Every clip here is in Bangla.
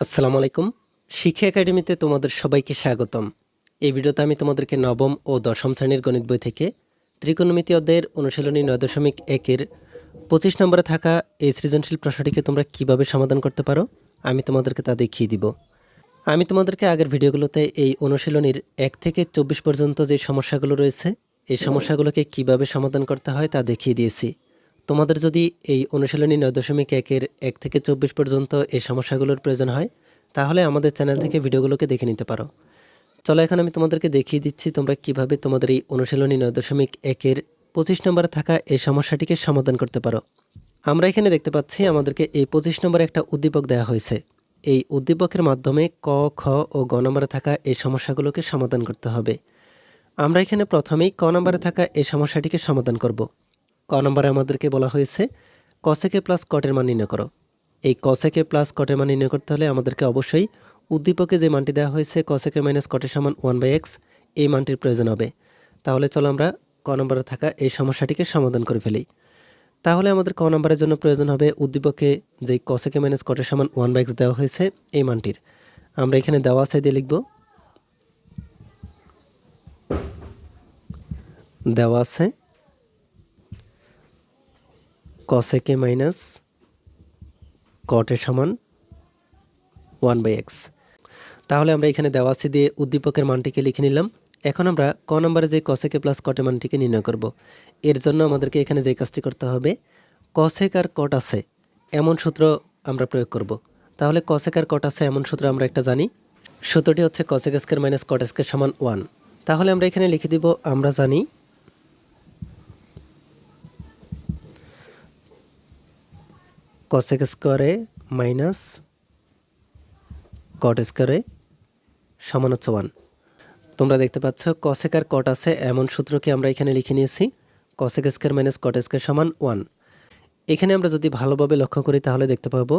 আসসালামু আলাইকুম। শিক্ষা একাডেমিতে তোমাদের সবাইকে স্বাগতম। এই ভিডিওতে আমি তোমাদেরকে নবম ও দশম শ্রেণির গণিত বই থেকে ত্রিকোণমিতি অধ্যায়ের অনুশীলনী নয় দশমিক একের পঁচিশ নম্বরে থাকা এই সৃজনশীল প্রশ্নটিকে তোমরা কীভাবে সমাধান করতে পারো, আমি তোমাদেরকে তা দেখিয়ে দিব। আমি তোমাদেরকে আগের ভিডিওগুলোতে এই অনুশীলনীর এক থেকে চব্বিশ পর্যন্ত যে সমস্যাগুলো রয়েছে, এই সমস্যাগুলোকে কীভাবে সমাধান করতে হয় তা দেখিয়ে দিয়েছি। তোমাদের যদি এই অনুশীলনী নয় দশমিক একের এক থেকে চব্বিশ পর্যন্ত এই সমস্যাগুলোর প্রয়োজন হয়, তাহলে আমাদের চ্যানেল থেকে ভিডিওগুলোকে দেখে নিতে পারো। চলো এখন আমি তোমাদেরকে দেখিয়ে দিচ্ছি তোমরা কীভাবে তোমাদের এই অনুশীলনী নয় দশমিক একের পঁচিশ নম্বরে থাকা এই সমস্যাটিকে সমাধান করতে পারো। আমরা এখানে দেখতে পাচ্ছি আমাদেরকে এই পঁচিশ নম্বরে একটা উদ্দীপক দেওয়া হয়েছে। এই উদ্দীপকের মাধ্যমে ক, খ ও গ নম্বরে থাকা এই সমস্যাগুলোকে সমাধান করতে হবে। আমরা এখানে প্রথমেই ক নম্বরে থাকা এই সমস্যাটিকে সমাধান করব। ক নম্বরে আমাদেরকে বলা হয়েছে কসেকে প্লাস কটের মান নির্ণয় করো। এই কসেকে প্লাস কটের মান নির্ণয় করতে হলে আমাদেরকে অবশ্যই উদ্দীপকে যে মানটি দেওয়া হয়েছে কসেকে মাইনাস কটের সমান ওয়ান বাই এক্স এই মানটির প্রয়োজন হবে। তাহলে চলো আমরা ক নম্বরে থাকা এই সমস্যাটিকে সমাধান করে ফেলি। তাহলে আমাদের ক নম্বরের জন্য প্রয়োজন হবে উদ্দীপকে যে কসেকে মাইনাস কটের সমান ওয়ান বাই এক্স দেওয়া হয়েছে, এই মানটির। আমরা এখানে দেওয়া আছে দিয়ে লিখব। দেওয়া আছে। কসেকে মাইনাস কটের সমান ওয়ান বাই এক্স তাহলে আমরা এখানে দেওয়াসি দিয়ে উদ্দীপকের মানটিকে লিখে নিলাম। এখন আমরা ক নম্বরে যে কসেকে প্লাস কটের মানটিকে নির্ণয় করব। এর জন্য আমাদেরকে এখানে যে কাজটি করতে হবে কসেক আর কট আছে, এমন সূত্র আমরা প্রয়োগ করব। তাহলে কসেক আর কট আছে, এমন সূত্র আমরা একটা জানি। সূত্রটি হচ্ছে cosec square minus cot square সমান ওয়ান তাহলে আমরা এখানে লিখে দিব, আমরা জানি কসেক স্কোয়ারে মাইনাস কট স্কোয়ারে সমান হচ্ছে ওয়ান তোমরা দেখতে পাচ্ছ কসেক আর কট আছে, এমন সূত্রকে আমরা এখানে লিখে নিয়েছি cosec square minus cot square সমান ওয়ান এখানে আমরা যদি ভালোভাবে লক্ষ্য করি, তাহলে দেখতে পাবো,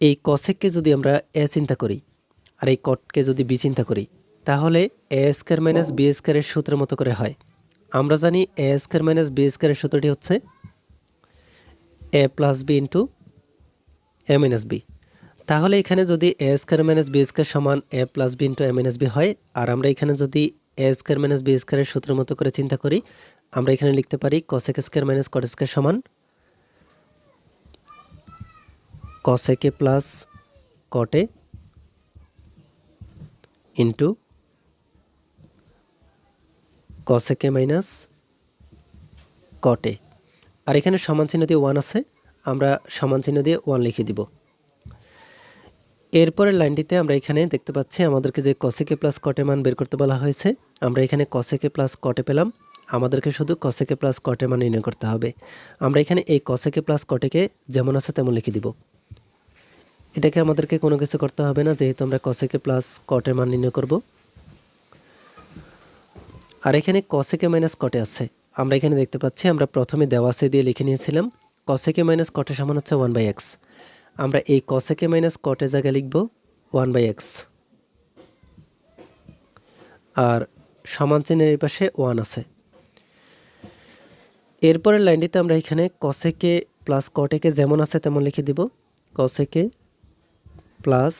এই কসেককে যদি আমরা এ চিন্তা করি, আর এই কটকে যদি বি চিন্তা করি, তাহলে এ স্কোয়ার মাইনাস বি স্কোয়ারের সূত্রের মতো করে হয়। আমরা জানি এ স্কোয়ার মাইনাস বি স্কোয়ারের সূত্রটি হচ্ছে A plus B into A minus B. তাহলে এখানে যদি A square minus B square সমান A plus B into A minus B হয়, আর আমরা এখানে যদি এ স্কোয়ার মাইনাস বি স্কোয়ারের সূত্রের মতো করে চিন্তা করি, আমরা এখানে লিখতে পারি cosec square minus cot square সমান কসেকে প্লাস কটে ইন্টু কসেকে মাইনাস কটে আর এখানে সমান চিহ্ন দিয়ে ওয়ান আছে, আমরা সমান চিহ্ন দিয়ে ওয়ান লিখে দিব। এরপরের লাইনটিতে আমরা এখানে দেখতে পাচ্ছি আমাদেরকে যে কসেকে প্লাস কটে মান বের করতে বলা হয়েছে, আমরা এখানে কসেকে প্লাস কটে পেলাম, আমাদেরকে শুধু কসেকে প্লাস কটে মান নির্ণয় করতে হবে। আমরা এখানে এই কসেকে প্লাস কটেকে যেমন আছে তেমন লিখে দিব। এটাকে আমাদেরকে কোনো কিছু করতে হবে না, যেহেতু আমরা কসেকে প্লাস কটে মান নির্ণয় করব। আর এখানে কসেকে মাইনাস কটে আছে। আমরা এখানে দেখতে পাচ্ছি, আমরা প্রথমে দেওয়াসে দিয়ে লিখে নিয়েছিলাম কসেকে মাইনাস কটে সমান হচ্ছে ওয়ান বাই এক্স আমরা এই কসেকে মাইনাস কটের জায়গায় লিখব ওয়ান বাই এক্স আর সমান চিহ্নের এই পাশে ওয়ান আছে। এরপরের লাইনটিতে আমরা এখানে কসেকে প্লাস কটেকে যেমন আছে তেমন লিখে দিব। কসেকে প্লাস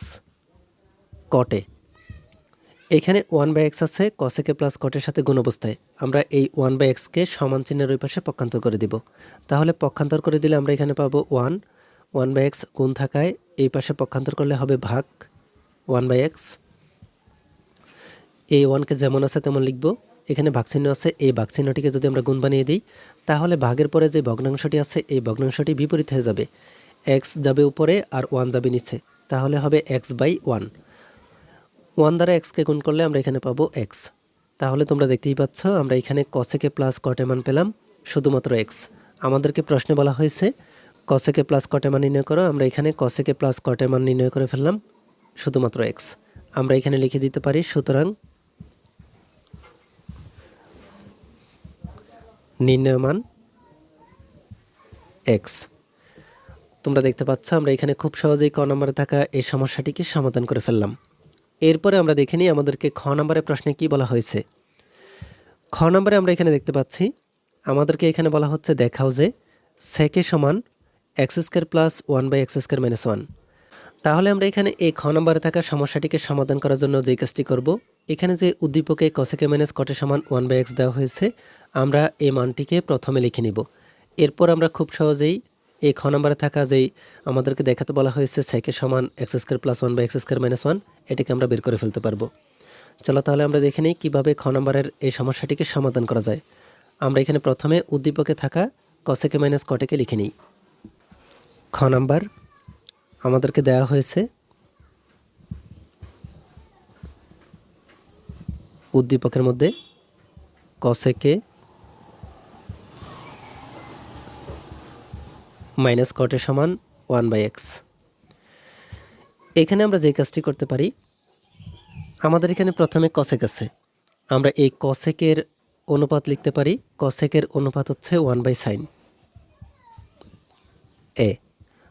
কটে এখানে ওয়ান বাই এক্স আছে কসেকে প্লাস কটের সাথে গুণ অবস্থায়। আমরা এই ওয়ান বাই এক্সকে সমান চিহ্নের ওই পাশে পক্ষান্তর করে দিব। তাহলে পক্ষান্তর করে দিলে আমরা এখানে পাবো ওয়ান ওয়ান বাই এক্স গুণ থাকায় এই পাশে পক্ষান্তর করলে হবে ভাগ ওয়ান বাই এক্স এই ওয়ানকে যেমন আছে তেমন লিখব। এখানে ভাগচিহ্ন আছে, এই ভাগচিহ্নটিকে যদি আমরা গুণ বানিয়ে দিই, তাহলে ভাগের পরে যে ভগ্নাংশটি আছে, এই ভগ্নাংশটি বিপরীত হয়ে যাবে। এক্স যাবে উপরে আর ওয়ান যাবে নিচে। তাহলে হবে এক্স বাই ওয়ান ওয়ান দ্বারা এক্সকে গুণ করলে আমরা এখানে পাবো এক্স তাহলে তোমরা দেখতেই পাচ্ছ, আমরা এখানে কসেকে প্লাস কটে মান পেলাম, শুধুমাত্র এক্স আমাদেরকে প্রশ্নে বলা হয়েছে কসেকে প্লাস কটে মান নির্ণয় করো, আমরা এখানে কসেকে প্লাস কটে মান নির্ণয় করে ফেললাম, শুধুমাত্র এক্স আমরা এখানে লিখে দিতে পারি, সুতরাং নির্ণয় মান এক্স তোমরা দেখতে পাচ্ছ, আমরা এখানে খুব সহজেই ক নম্বরে থাকা এই সমস্যাটিকে সমাধান করে ফেললাম। এরপরে আমরা দেখে নিই আমাদেরকে খ নম্বরের প্রশ্নে কি বলা হয়েছে। খ নম্বরে আমরা এখানে দেখতে পাচ্ছি, আমাদেরকে এখানে বলা হচ্ছে দেখাও যে সেকে সমান X square plus one by X square minus one তাহলে আমরা এখানে এই খ নম্বরে থাকা সমস্যাটিকে সমাধান করার জন্য যে কাজটি করব, এখানে যে উদ্দীপকে কসেকে মাইনাস কটে সমান ওয়ান বাই এক্স দেওয়া হয়েছে, আমরা এই মানটিকে প্রথমে লিখে নিব। এরপর আমরা খুব সহজেই এই খ নম্বরে থাকা যেই আমাদেরকে দেখাতে বলা হয়েছে সেকে সমান এক্স স্কোয়ার প্লাস ওয়ান বা এক্স স্কোয়ার মাইনাস ওয়ান, এটিকে আমরা বের করে ফেলতে পারব। চলো তাহলে আমরা দেখে নিই কীভাবে খ নম্বরের এই সমস্যাটিকে সমাধান করা যায়। আমরা এখানে প্রথমে উদ্দীপকে থাকা কসেকে মাইনাস কটেকে লিখে নিই। খ নাম্বার আমাদেরকে দেওয়া হয়েছে উদ্দীপকের মধ্যে কসেকে মাইনাস কটের সমান ওয়ান বাই এক্স এখানে আমরা যে কাজটি করতে পারি, আমাদের এখানে প্রথমে কসেক আছে। আমরা এই কসেকের অনুপাত লিখতে পারি কসেকের অনুপাত হচ্ছে one by sine A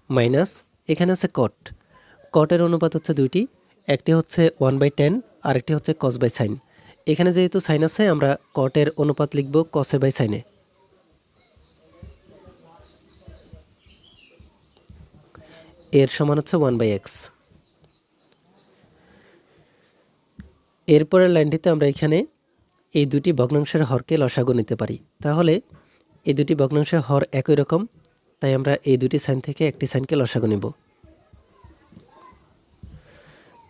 minus, এখানে আছে কট কটের অনুপাত হচ্ছে দুইটি, একটি হচ্ছে ওয়ান বাই টেন আরেকটি হচ্ছে কস বাই সাইন এখানে যেহেতু সাইন আছে, আমরা কটের অনুপাত লিখব কসে বাই সাইনে এর সমান হচ্ছে ওয়ান বাই এক্স এরপরের লাইনটিতে আমরা এখানে এই দুটি ভগ্নাংশের হরকে লসাগু নিতে পারি। তাহলে এই দুটি ভগ্নাংশের হর একই রকম, তাই আমরা এই দুটি সাইন থেকে একটি সাইনকে লসাগু নিব।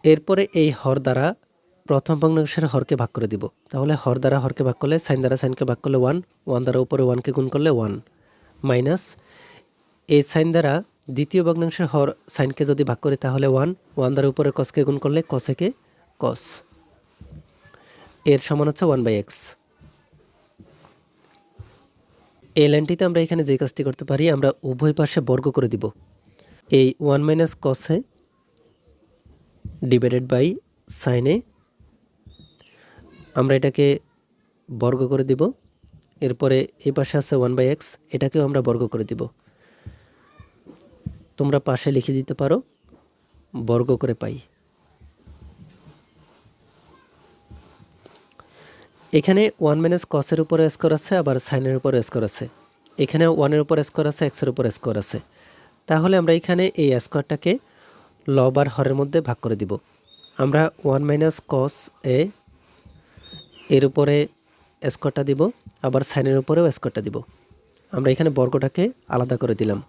এরপরে এই হর দ্বারা প্রথম ভগ্নাংশের হরকে ভাগ করে দিব। তাহলে হর দ্বারা হরকে ভাগ করলে, সাইন দ্বারা সাইনকে ভাগ করলে ওয়ান ওয়ান দ্বারা উপরে ওয়ানকে গুণ করলে ওয়ান মাইনাস এই সাইন দ্বারা দ্বিতীয় ভগ্নাংশের হর সাইনকে যদি ভাগ করি তাহলে ওয়ান ওয়ান দ্বারা উপরে কসকে গুণ করলে কসেকে কস এর সমান হচ্ছে ওয়ান বাই এক্স এই লাইনটিতে আমরা এখানে যে কাজটি করতে পারি, আমরা উভয় পাশে বর্গ করে দিব। এই ওয়ান মাইনাস কসে ডিভাইডেড বাই সাইনে আমরা এটাকে বর্গ করে দিব। এরপরে এই পাশে আছে ওয়ান বাই এক্স এটাকেও আমরা বর্গ করে দিব। তোমরা পাশে লিখে দিতে পারো, বর্গ করে পাই। এখানে ওয়ান মাইনাস কসের উপরে স্কোর আছে, আবার সাইনের উপরে স্কোর আছে। এখানে ওয়ানের উপর স্কোর আছে এক্সের উপর স্কোর আছে। তাহলে আমরা এখানে এই স্কোয়ারটাকে লব আর হরের মধ্যে ভাগ করে দিব। আমরা ওয়ান মাইনাস কস এ এর উপরে স্কোয়ারটা দিব, আবার সাইনের উপরেও স্কোয়ারটা দিব। আমরা এখানে বর্গটাকে আলাদা করে দিলাম।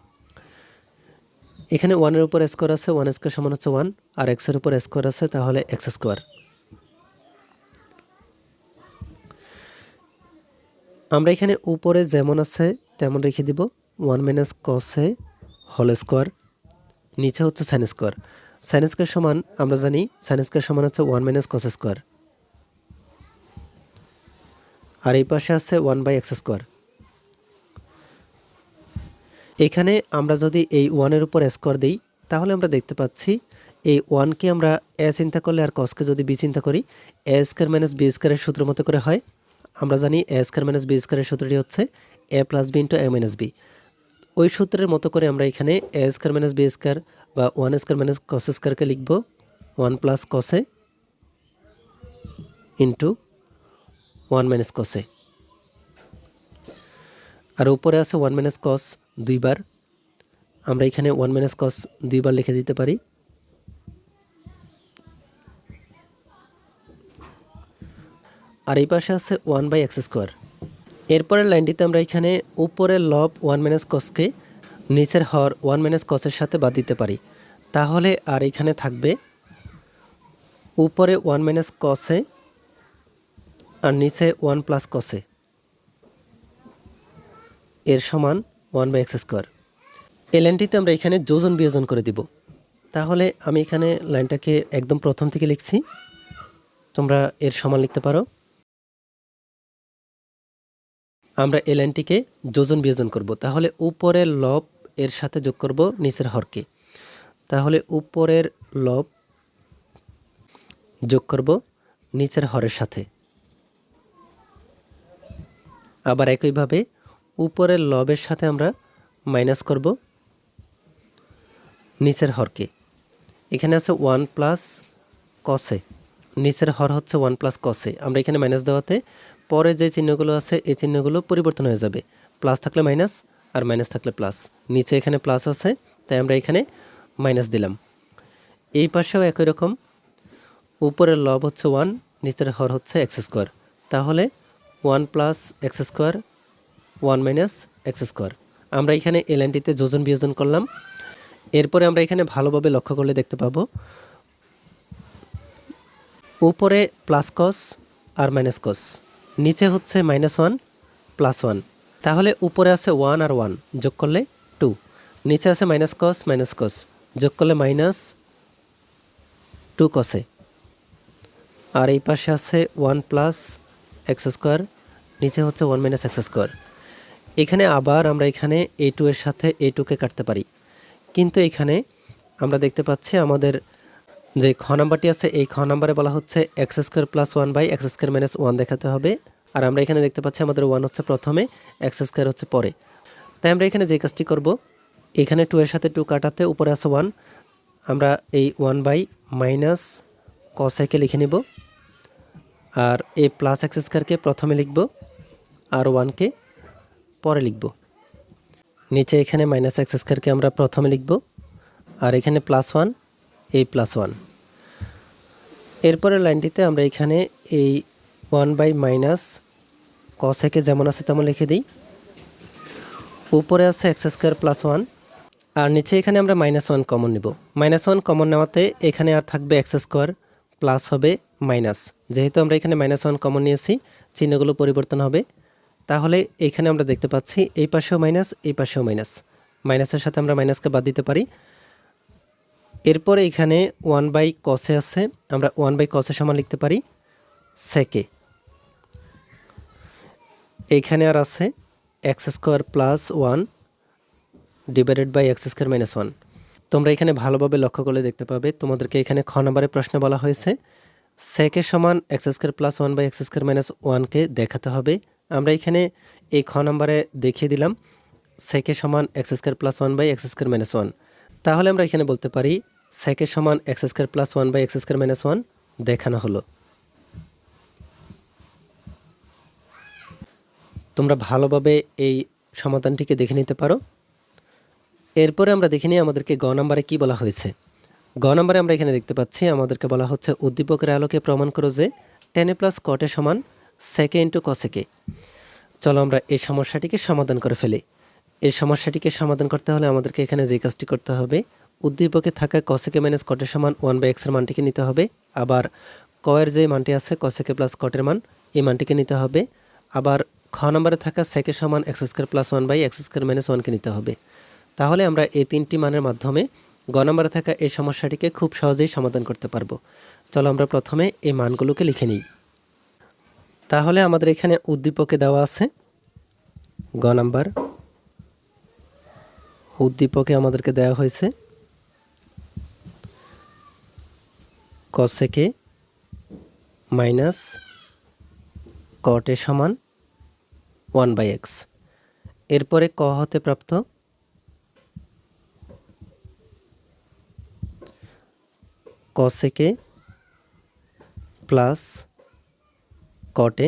এখানে ওয়ানের উপর স্কোয়ার আছে ওয়ান স্কোয়ার সমান হচ্ছে ওয়ান আর এক্সের উপর স্কোয়ার আছে, তাহলে এক্স স্কোয়ার আমরা এখানে উপরে যেমন আছে, তেমন রেখে দিব ওয়ান মাইনাস কসে হল স্কোয়ার নিচে হচ্ছে সাইন স্কোয়ার সাইন স্কোয়ার সমান, আমরা জানি সাইন স্কোয়ার সমান হচ্ছে ওয়ান মাইনাস কস স্কোয়ার আর এই পাশে আছে ওয়ান বাই এক্স স্কোয়ার এখানে আমরা যদি এই ওয়ানের উপর স্কোয়ার দিই, তাহলে আমরা দেখতে পাচ্ছি এই ওয়ানকে আমরা এ চিন্তা করলে আর কসকে যদি বি চিন্তা করি এ স্কোয়ার মাইনাস বি স্কোয়ারের সূত্র মতো করে হয়। আমরা জানি এ স্কোয়ার মাইনাস বি স্কোয়ারের সূত্রটি হচ্ছে A plus B into A minus B ওই সূত্রের মতো করে আমরা এখানে A square minus B square বা ওয়ান স্কোয়ার মাইনাস কস স্কোয়ারকে লিখব ওয়ান প্লাস কসে ইন্টু ওয়ান মাইনাস কসে আর উপরে আছে ওয়ান মাইনাস কস দুইবার। আমরা এখানে ওয়ান মাইনাস কস দুইবার লিখে দিতে পারি। আর এই পাশে আছে ওয়ান বাই এক্স স্কোয়ার এরপরের লাইনটিতে আমরা এখানে উপরের লব ওয়ান মাইনাস কসকে নিচের হর ওয়ান মাইনাস কসের সাথে বাদ দিতে পারি। তাহলে আর এখানে থাকবে উপরে ওয়ান মাইনাস কসে আর নিচে ওয়ান প্লাস কসে এর সমান ওয়ান বাই এক্স স্কোয়ার। এই লাইনটিতে আমরা এখানে যোজন বিয়োজন করে দিব। তাহলে আমি এখানে লাইনটাকে একদম প্রথম থেকে লিখছি। তোমরা এর সমান লিখতে পারো। আমরা এই লাইনটিকে যোজন বিয়োজন করব। তাহলে উপরের লব এর সাথে যোগ করব নিচের হরকে। তাহলে উপরের লব যোগ করব নিচের হরের সাথে। আবার একইভাবে উপরের লবের সাথে আমরা মাইনাস করব। নিচের হরকে। এখানে আছে ওয়ান প্লাস কসে নিচের হর হচ্ছে ওয়ান প্লাস কসে আমরা এখানে মাইনাস দেওয়াতে পরে যে চিহ্নগুলো আছে, এই চিহ্নগুলো পরিবর্তন হয়ে যাবে। প্লাস থাকলে মাইনাস আর মাইনাস থাকলে প্লাস নিচে এখানে প্লাস আছে, তাই আমরা এখানে মাইনাস দিলাম। এই পাশেও একই রকম। উপরের লব হচ্ছে ওয়ান নিচের হর হচ্ছে এক্স স্কোয়ার তাহলে one plus x square one minus x square. আমরা এখানে এই লাইনটিতে যোজন বিয়োজন করলাম। এরপরে আমরা এখানে ভালোভাবে লক্ষ্য করলে দেখতে পাবো, উপরে প্লাস কস আর মাইনাস কস, নিচে হচ্ছে মাইনাস ওয়ান প্লাস ওয়ান। তাহলে উপরে আছে ওয়ান আর ওয়ান, যোগ করলে টু। নিচে আছে মাইনাস কস মাইনাস কস, যোগ করলে মাইনাস টু কসে আর এই পাশে আছে ওয়ান প্লাস এক্স স্কোয়ার, নিচে হচ্ছে ওয়ান মাইনাস এক্স স্কোয়ার। এখানে আবার আমরা এখানে এ টু এর সাথে এ টুকে কাটতে পারি। কিন্তু এখানে আমরা দেখতে পাচ্ছি আমাদের যে খ নাম্বারটি আছে, এই খ নাম্বারে বলা হচ্ছে x square plus one by x square minus one দেখাতে হবে। আর আমরা এখানে দেখতে পাচ্ছি আমাদের ওয়ান হচ্ছে প্রথমে এক্স স্কোয়ার হচ্ছে পরে। তাই আমরা এখানে যে কাজটি করব, এখানে টু এর সাথে টু কাটাতে উপরে আছে ওয়ান আমরা এই ওয়ান বাই মাইনাস কসাইকে লিখে নিব। আর এই প্লাস এক্স স্কোয়ারকে প্রথমে লিখব। আর ওয়ানকে পরে লিখব। নিচে এখানে মাইনাস এক্স স্কোয়ারকে আমরা প্রথমে লিখব আর এখানে প্লাস ওয়ান এই প্লাস ওয়ান এরপরের লাইনটিতে আমরা এখানে এই ওয়ান বাই মাইনাস কসেকে যেমন আছে তেমন লিখে দিই। উপরে আছে এক্স স্কোয়ার প্লাস ওয়ান আর নিচে এখানে আমরা মাইনাস ওয়ান কমন নেব। মাইনাস ওয়ান কমন নেওয়াতে এখানে আর থাকবে এক্স স্কোয়ার প্লাস হবে মাইনাস যেহেতু আমরা এখানে মাইনাস ওয়ান কমন নিয়েছি, চিহ্নগুলো পরিবর্তন হবে। তাহলে এখানে আমরা দেখতে পাচ্ছি এই পাশেও মাইনাস এই পাশেও মাইনাস। মাইনাসের সাথে আমরা মাইনাসকে বাদ দিতে পারি। এরপরে এখানে ওয়ান বাই কসে আছে, আমরা ওয়ান বাই কসে সমান লিখতে পারি সেকে। এইখানে আর আছে x square plus one divided by x square minus one. তোমরা এখানে ভালোভাবে লক্ষ্য করলে দেখতে পাবে, তোমাদেরকে এখানে খ নম্বরের প্রশ্নে বলা হয়েছে। সেকে সমান x square plus one by x square minus ওয়ানকে দেখাতে হবে। আমরা এখানে এই খ নম্বরে দেখিয়ে দিলাম সেকে সমান x square plus one by x square minus one তাহলে আমরা এখানে বলতে পারি সেকে সমান x square plus one by x square minus one দেখানো হলো। তোমরা ভালোভাবে এই সমাধানটিকে দেখে নিতে পারো। এরপরে আমরা দেখে নিই আমাদেরকে গ নাম্বারে কী বলা হয়েছে। গ নাম্বারে আমরা এখানে দেখতে পাচ্ছি আমাদেরকে বলা হচ্ছে উদ্দীপকের আলোকে প্রমাণ করো যে টেনে প্লাস কটে সমান সেকে ইন্টু কসেকে। চলো আমরা এই সমস্যাটিকে সমাধান করে ফেলি। এই সমস্যাটিকে সমাধান করতে হলে আমাদেরকে এখানে যে কাজটি করতে হবে, উদ্দীপকে থাকা কসেকে মাইনাস কটের সমান ওয়ান বাই এক্সের মানটিকে নিতে হবে। আবার কয়ের যে মানটি আছে, কসেকে প্লাস কটের মান, এই মানটিকে নিতে হবে। আবার খ নম্বরে থাকা সেকে সমান x square plus one by x square minus ওয়ানকে নিতে হবে। তাহলে আমরা এই তিনটি মানের মাধ্যমে গ নম্বরে থাকা এই সমস্যাটিকে খুব সহজেই সমাধান করতে পারব। চলো আমরা প্রথমে এই মানগুলোকে লিখে নিই। তাহলে আমাদের এখানে উদ্দীপকে দেওয়া আছে। গ নাম্বার। উদ্দীপকে আমাদেরকে দেওয়া হয়েছে। কসেকে মাইনাস কটে সমান ওয়ান বাই এক্স। এরপরে ক হতে প্রাপ্ত? কসেকে প্লাস কটে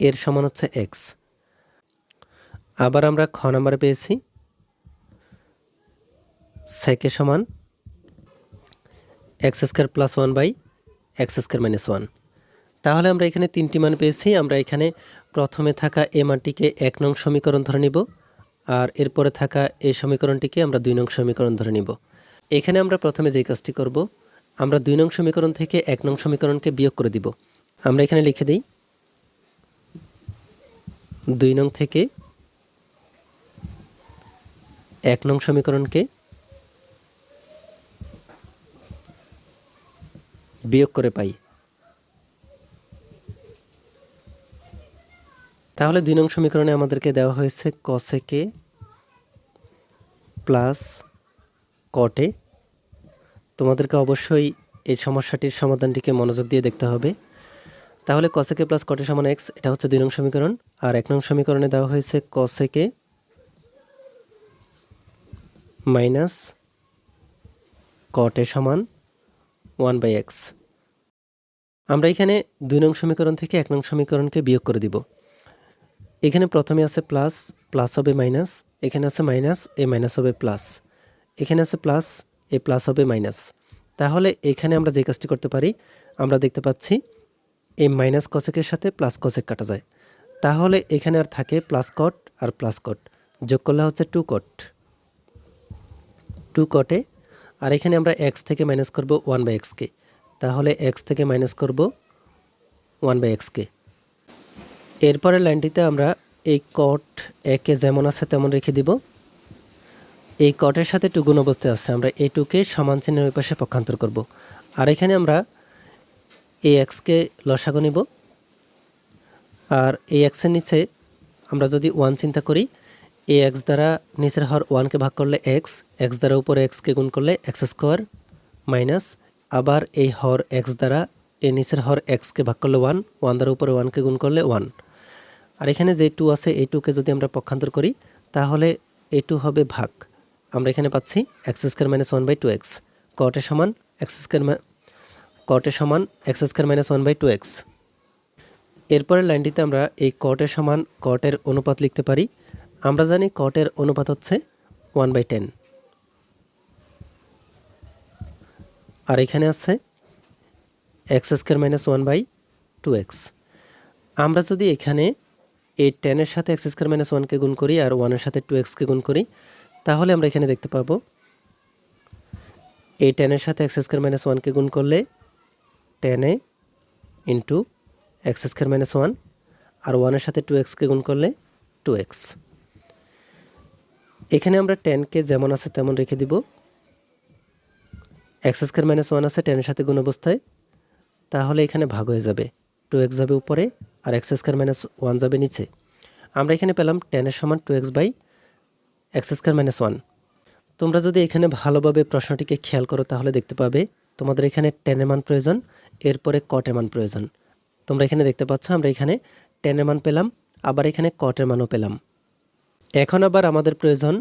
এর সমান হচ্ছে এক্স আবার আমরা খ নাম্বারে পেয়েছি সেকে সমান x square plus one by x square minus one তাহলে আমরা এখানে তিনটি মান পেয়েছি, আমরা এখানে প্রথমে থাকা এ মানটিকে এক নং সমীকরণ ধরে নিব, আর এরপরে থাকা এই সমীকরণটিকে আমরা দুই নং সমীকরণ ধরে নিব। এখানে আমরা প্রথমে যে কাজটি করব, আমরা দুই নং সমীকরণ থেকে এক নং সমীকরণকে বিয়োগ করে দিব। আমরা এখানে লিখে দিই। দুই নং থেকে এক নং সমীকরণকে বিয়োগ করে পাই। তাহলে দুই নং সমীকরণে আমাদেরকে দেওয়া হয়েছে কসেকে প্লাস কটে তোমাদেরকে অবশ্যই এই সমস্যাটির সমাধানটিকে মনোযোগ দিয়ে দেখতে হবে। তাহলে কসেকে প্লাস কটে সমান এক্স এটা হচ্ছে দুই নং সমীকরণ। আর এক নং সমীকরণে দেওয়া হয়েছে কসেকে মাইনাস কটে সমান ওয়ান বাই এক্স আমরা এখানে দুই নং সমীকরণ থেকে এক নং সমীকরণকে বিয়োগ করে দিব। এখানে প্রথমে আছে প্লাস প্লাস হবে মাইনাস এখানে আছে মাইনাস এ মাইনাস হবে প্লাস এখানে আছে প্লাস এ প্লাস হবে মাইনাস তাহলে এখানে আমরা যে কাজটি করতে পারি, আমরা দেখতে পাচ্ছি এই মাইনাস কসেকের সাথে প্লাস কসেক কাটা যায়। তাহলে এখানে আর থাকে প্লাস কট আর প্লাস কট যোগ করলে হচ্ছে টু কট টু কটে আর এখানে আমরা এক্স থেকে মাইনাস করব ওয়ান বাই এক্সকে তাহলে এক্স থেকে মাইনাস করব ওয়ান বাই এক্সকে এরপরের লাইনটিতে আমরা এই কট একে যেমন আছে তেমন রেখে দিব। এই কটের সাথে টু গুণ অবস্থায় আছে, আমরা এই টুকে সমান চিহ্নের ওই পাশে পক্ষান্তর করব। আর এখানে আমরা এই এক্সকে লসাগু নিব। আর এই এক্সের নিচে আমরা যদি ওয়ান চিন্তা করি, এই এক্স দ্বারা নিচের হর ওয়ানকে ভাগ করলে এক্স এক্স দ্বারা উপরে এক্সকে গুণ করলে এক্স স্কোয়ার মাইনাস আবার এই হর এক্স দ্বারা এই নিচের হর এক্সকে ভাগ করলে ওয়ান ওয়ান দ্বারা উপরে ওয়ানকে গুণ করলে ওয়ান আর এখানে যে টু আছে, এই টুকে যদি আমরা পক্ষান্তর করি, তাহলে এই টু হবে ভাগ। আমরা এখানে পাচ্ছি x square minus one by two x কটের সমান এক্স স্কোয়ার কটের সমান x square minus one by two x এরপরের লাইনটিতে আমরা এই কটের সমান কটের অনুপাত লিখতে পারি। আমরা জানি কটের অনুপাত হচ্ছে ওয়ান বাই টেন আর এখানে আছে x square minus one by two x আমরা যদি এখানে এই টেনের সাথে এক্স স্কোয়ার মাইনাস ওয়ানকে গুণ করি আর ওয়ানের সাথে টু এক্সকে গুণ করি, তাহলে আমরা এখানে দেখতে পাবো, এই টেনের সাথে এক্স স্কোয়ার মাইনাস ওয়ানকে গুণ করলে tan A into x square minus one আর ওয়ানের সাথে টু এক্সকে গুণ করলে টু এক্স এখানে আমরা টেনকে যেমন আছে তেমন রেখে দিব। এক্স স্কোয়ার মাইনাস ওয়ান আছে টেনের সাথে গুণ অবস্থায়। তাহলে এখানে ভাগ হয়ে যাবে। টু এক্স যাবে উপরে আর এক্স স্কোয়ার মাইনাস ওয়ান যাবে নিচে। আমরা এখানে পেলাম টেনের সমান two x by x square minus one তোমরা যদি এখানে ভালোভাবে প্রশ্নটিকে খেয়াল করো তাহলে দেখতে পাবে তোমাদের এখানে টেনের মান প্রয়োজন, এরপরে কটের মান প্রয়োজন। তোমরা এখানে দেখতে পাচ্ছ, আমরা এখানে টেনের মান পেলাম, আবার এখানে কটের মানও পেলাম। এখন আবার আমাদের প্রয়োজন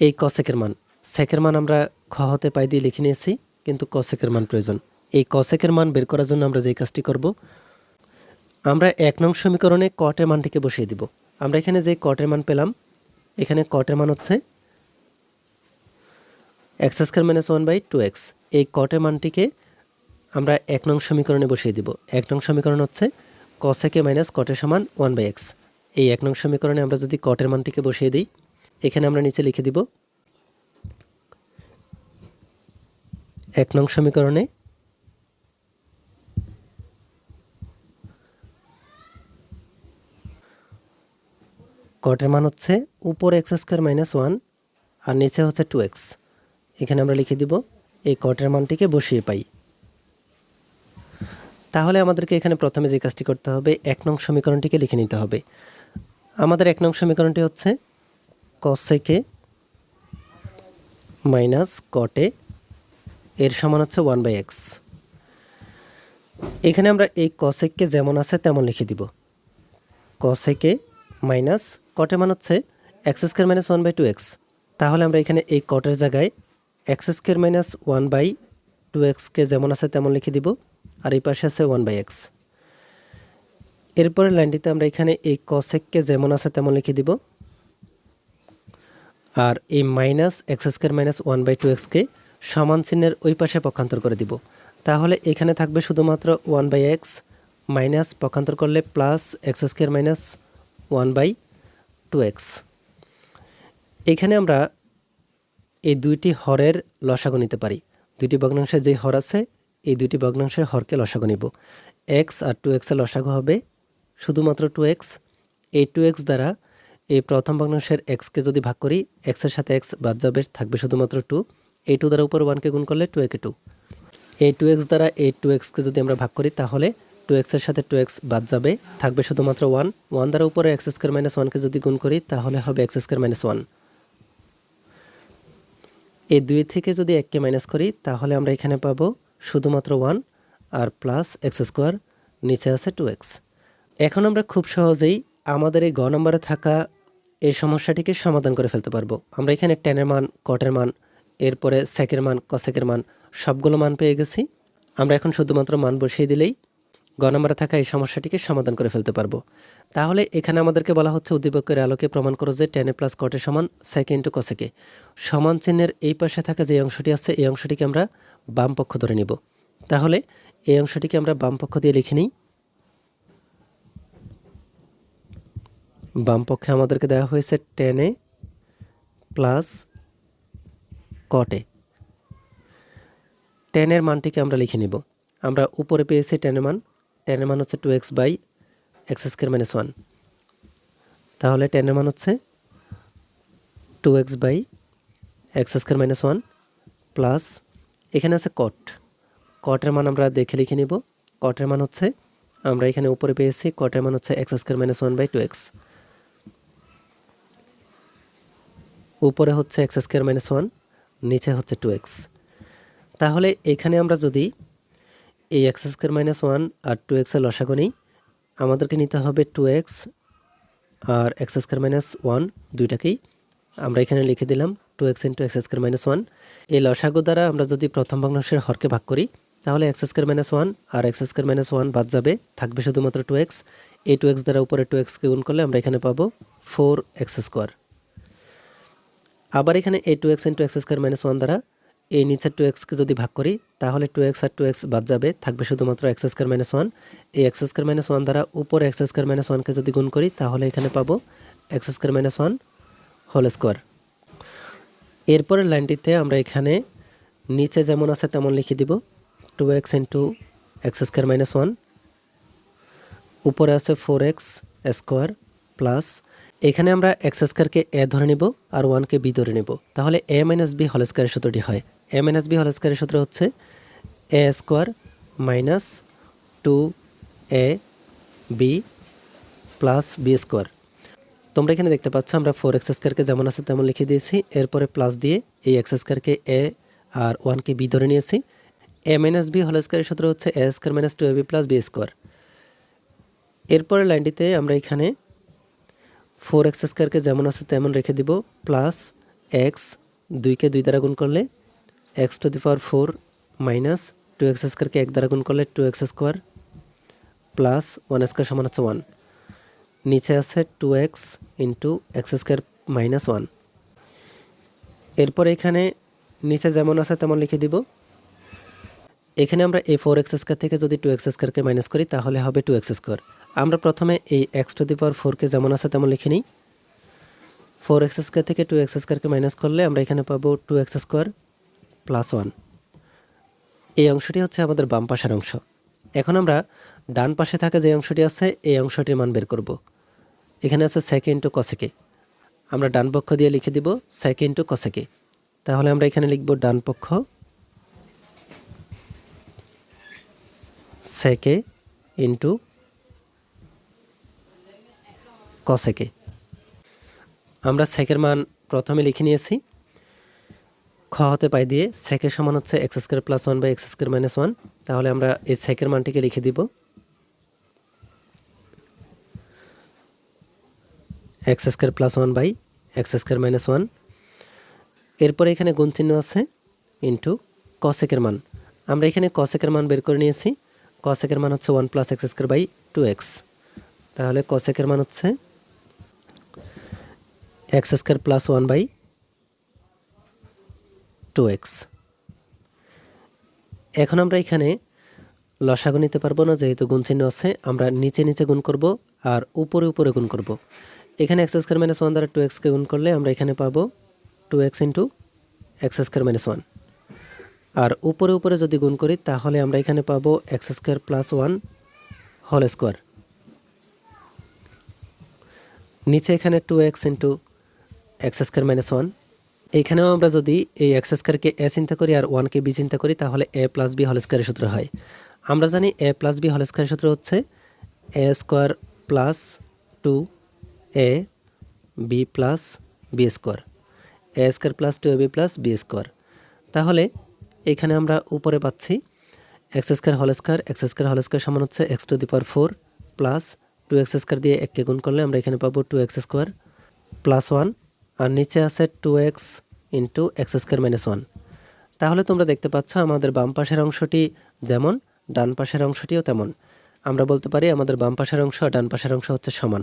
এই কসেকের মান। সেকের মান আমরা খ হতে পাই দিয়ে লিখে নিয়েছি, কিন্তু কসেকের মান প্রয়োজন। এই কসেকের মান বের করার জন্য আমরা যে কাজটি করব, আমরা এক নং সমীকরণে কটের মানটিকে বসিয়ে দিব। আমরা এখানে যে কটের মান পেলাম, এখানে কটের মান হচ্ছে x square minus one by two x. এই কটের মানটিকে আমরা এক নং সমীকরণে বসিয়ে দিব। এক নং সমীকরণ হচ্ছে কসেকে মাইনাস কটের সমান ওয়ান বাই এক্স এই এক নং সমীকরণে আমরা যদি কটের মানটিকে বসিয়ে দিই, এখানে আমরা নিচে লিখে দিব, এক নং সমীকরণে কটের মান হচ্ছে উপর এক্স স্কোয়ার মাইনাস ওয়ান আর নিচে হচ্ছে টু এক্স এখানে আমরা লিখে দিব, এই কটের মানটিকে বসিয়ে পাই। তাহলে আমাদেরকে এখানে প্রথমে যে কাজটি করতে হবে, এক নং সমীকরণটিকে লিখে নিতে হবে। আমাদের এক নং সমীকরণটি হচ্ছে কসেকে মাইনাস কটে এর সমান হচ্ছে ওয়ান বাই এক্স এখানে আমরা এই কসেককে যেমন আছে তেমন লিখে দিব। কসেকে মাইনাস কটে মান হচ্ছে x square minus one by two x তাহলে আমরা এখানে এই কটের জায়গায় x square minus one by two এক্সকে যেমন আছে তেমন লিখে দিব, আর এই পাশে আছে ওয়ান বাই এক্স। এরপরের লাইনটিতে আমরা এখানে এই কসেককে যেমন আছে তেমন লিখে দিব, আর এই minus x square minus one by two এক্সকে সমান চিহ্নের ওই পাশে পক্ষান্তর করে দিব। তাহলে এখানে থাকবে শুধুমাত্র ওয়ান বাই এক্স মাইনাস পক্ষান্তর করলে plus x square minus one by two x. এখানে আমরা এই দুইটি হরের লসাগু নিতে পারি। দুইটি ভগ্নাংশের যে হর আছে, এই দুইটি ভগ্নাংশের হরকে লসাগু নিব। এক্স আর টু এক্সের লসাগু হবে শুধুমাত্র টু এক্স এই টু এক্স দ্বারা এই প্রথম ভগ্নাংশের এক্সকে যদি ভাগ করি এক্সের সাথে এক্স বাদ যাবে, থাকবে শুধুমাত্র টু এই টু দ্বারা উপর ওয়ানকে গুণ করলে টু একে টু এই টু এক্স দ্বারা এই টু এক্সকে যদি আমরা ভাগ করি, তাহলে টু এক্সের সাথে টু এক্স বাদ যাবে, থাকবে শুধুমাত্র ওয়ান ওয়ান দ্বারা উপরে এক্স স্কোয়ার মাইনাস ওয়ানকে যদি গুণ করি, তাহলে হবে এক্স স্কোয়ার মাইনাস ওয়ান এই দুই থেকে যদি এককে মাইনাস করি, তাহলে আমরা এখানে পাবো শুধুমাত্র ওয়ান আর প্লাস এক্স স্কোয়ার নিচে আছে টু এক্স এখন আমরা খুব সহজেই আমাদের এই গ নম্বরে থাকা এই সমস্যাটিকে সমাধান করে ফেলতে পারব। আমরা এখানে টেনের মান কটের মান, এরপরে সেকের মান কসেকের মান, সবগুলো মান পেয়ে গেছি। আমরা এখন শুধুমাত্র মান বসিয়ে দিলেই গ নম্বরে থাকা এই সমস্যাটিকে সমাধান করে ফেলতে পারব। তাহলে এখানে আমাদেরকে বলা হচ্ছে উদ্দীপকের আলোকে প্রমাণ করো যে টেনে প্লাস কটে সমান সেকে ইন্টু কসেকে সমান চিহ্নের এই পাশে থাকা যে অংশটি আছে, এই অংশটিকে আমরা বাম পক্ষ ধরে নিব। তাহলে এই অংশটিকে আমরা বাম পক্ষ দিয়ে লিখে নিই। বাম পক্ষে আমাদেরকে দেওয়া হয়েছে টেনে প্লাস কটে টেনের মানটিকে আমরা লিখে নিব। আমরা উপরে পেয়েছি টেনের মান টেনের মান হচ্ছে two x by x square minus one তাহলে টেনের মান হচ্ছে two x by x square minus one plus এখানে আছে কট কটের মান আমরা দেখে লিখে নিব। কটের মান হচ্ছে আমরা এখানে উপরে পেয়েছি কটের মান হচ্ছে x square minus one by two x উপরে হচ্ছে এক্স স্কোয়ার মাইনাস ওয়ান নিচে হচ্ছে টু এক্স তাহলে এখানে আমরা যদি এই এক্স স্কোয়ার মাইনাস ওয়ান আর টু এক্সের লসাগু নেই। আমাদেরকে নিতে হবে টু এক্স আর এক্স স্কোয়ার মাইনাস ওয়ান দুইটাকেই। আমরা এখানে লিখে দিলাম two x into x square minus one এই লসাগু দ্বারা আমরা যদি প্রথম ভগ্নাংশের হরকে ভাগ করি, তাহলে এক্স স্কোয়ার মাইনাস ওয়ান আর এক্স স্কোয়ার মাইনাস ওয়ান বাদ যাবে, থাকবে শুধুমাত্র টু এক্স এই টু এক্স দ্বারা উপরে টু এক্সকে গুণ করলে আমরা এখানে পাবো ফোর এক্স স্কোয়ার আবার এখানে এই two x into x square minus one দ্বারা এই নিচের টু এক্সকে যদি ভাগ করি, তাহলে টু এক্স আর টু এক্স বাদ যাবে, থাকবে শুধুমাত্র এক্স স্কোয়ার মাইনাস ওয়ান এই এক্স স্কোয়ার মাইনাস ওয়ান দ্বারা উপরে এক্স স্কোয়ার মাইনাস ওয়ানকে যদি গুণ করি, তাহলে এখানে পাবো x square minus one whole square এরপরের লাইনটিতে আমরা এখানে নিচে যেমন আছে তেমন লিখে দিব two x into x square minus one উপরে আছে ফোর এক্স স্কোয়ার প্লাস এখানে আমরা এক্স স্কোয়ারকে এ ধরে নিব আর ওয়ানকে বি ধরে নিব। তাহলে এ মাইনাস বি হোল স্কোয়ারের সূত্রটি হয়। এ মাইনাস বি হোল স্কোয়ারের সূত্র হচ্ছে A square minus two A B plus B square. তোমরা এখানে দেখতে পাচ্ছ আমরা ফোর এক্স স্কোয়ারকে যেমন আছে তেমন লিখে দিয়েছি। এরপরে প্লাস দিয়ে এই এক্স স্কোয়ারকে এ আর ওয়ানকে বি ধরে নিয়েছি। এ মাইনাস বি হোল স্কোয়ারের সূত্র হচ্ছে A square minus two A B plus B square. এরপরে লাইনটিতে আমরা এখানে ফোর এক্স স্কোয়ারকে যেমন আছে তেমন রেখে দিব, প্লাস এক্স দুইকে দুই দ্বারা গুণ করলে x to the power four minus two x স্কোয়ারকে এক দ্বারা গুণ করলে two x square plus one square সমান হচ্ছে ওয়ান নিচে আছে two x into x square minus one এরপর এখানে নিচে যেমন আছে তেমন লিখে দিব। এখানে আমরা এই ফোর এক্স স্কোয়ার থেকে যদি টু এক্স স্কোয়ারকে মাইনাস করি, তাহলে হবে টু এক্স স্কোয়ার আমরা প্রথমে এই এক্স টু দি পাওয়ার ফোরকে যেমন আছে তেমন লিখে নিই। ফোর এক্স স্কোয়ার থেকে টু এক্স স্কোয়ারকে মাইনাস করলে আমরা এখানে পাবো two x square plus one এই অংশটি হচ্ছে আমাদের বাম পাশের অংশ। এখন আমরা ডান পাশে থাকা যে অংশটি আছে, এই অংশটির মান বের করব। এখানে আছে সেকে ইন্টু কসেকে আমরা ডান পক্ষ দিয়ে লিখে দিব সেকে ইন্টু কসেকে তাহলে আমরা এখানে লিখব ডান পক্ষ সেকে ইন্টু কসেকে আমরা সেকের মান প্রথমে লিখে নিয়েছি। খ হতে পাই দিয়ে সেকের সমান হচ্ছে x square plus one by x square minus one তাহলে আমরা এই সেকের মানটিকে লিখে দিব। X square plus one by x square minus one এরপরে এখানে গুণ চিহ্ন আছে ইন্টু কসেকের মান। আমরা এখানে কসেকের মান বের করে নিয়েছি। কসেকের মান হচ্ছে one plus x square by two x তাহলে কসেকের মান হচ্ছে x square plus one by two x এখন আমরা এখানে লসাগু নিতে পারব না, যেহেতু গুণ চিহ্ন আছে, আমরা নিচে নিচে গুণ করব আর উপরে উপরে গুণ করব। এখানে এক্স স্কোয়ার মাইনাস ওয়ান দ্বারা টু এক্সকে গুণ করলে আমরা এখানে পাবো two x into x square minus one আর উপরে উপরে যদি গুণ করি, তাহলে আমরা এখানে পাবো x square plus one whole square নিচে এখানে two x into x square minus one এইখানেও আমরা যদি এই এক্স স্কোয়ারকে এ চিন্তা করি আর ওয়ানকে বি চিন্তা করি, তাহলে এ প্লাস বি হোল স্কোয়ারের সূত্র হয়। আমরা জানি এ প্লাস বি হোল স্কোয়ারের সূত্র হচ্ছে A square plus two A B plus B square A square plus two A B plus B square তাহলে এখানে আমরা উপরে পাচ্ছি x square whole square x square whole square সমান হচ্ছে x to the power four plus two x square দিয়ে এককে গুণ করলে আমরা এখানে পাবো two x square plus one আর নিচে আছে two x into x square minus one তাহলে তোমরা দেখতে পাচ্ছ আমাদের বাম পাশের অংশটি যেমন, ডান পাশের অংশটিও তেমন। আমরা বলতে পারি আমাদের বাম পাশের অংশ আর ডান পাশের অংশ হচ্ছে সমান।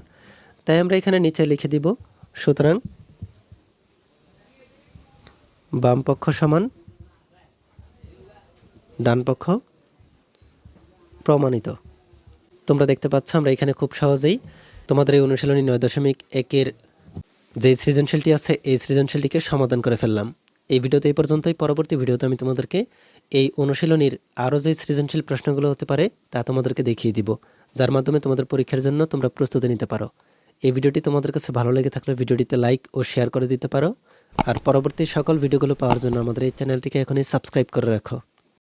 তাই আমরা এখানে নিচে লিখে দিব, সুতরাং বাম পক্ষ সমান, ডান পক্ষ প্রমাণিত। তোমরা দেখতে পাচ্ছ আমরা এখানে খুব সহজেই তোমাদের এই অনুশীলনী নয় দশমিক একের যে সৃজনশীলটি আছে, এই সৃজনশীলটিকে সমাধান করে ফেললাম। এই ভিডিওতে এই পর্যন্তই। পরবর্তী ভিডিওতে আমি তোমাদেরকে এই অনুশীলনীর আরও যে সৃজনশীল প্রশ্নগুলো হতে পারে, তা তোমাদেরকে দেখিয়ে দিব, যার মাধ্যমে তোমাদের পরীক্ষার জন্য তোমরা প্রস্তুতি নিতে পারো। এই ভিডিওটি তোমাদের কাছে ভালো লেগে থাকলে ভিডিওটিতে লাইক ও শেয়ার করে দিতে পারো। আর পরবর্তী সকল ভিডিওগুলো পাওয়ার জন্য আমাদের এই চ্যানেলটিকে এখনই সাবস্ক্রাইব করে রাখো।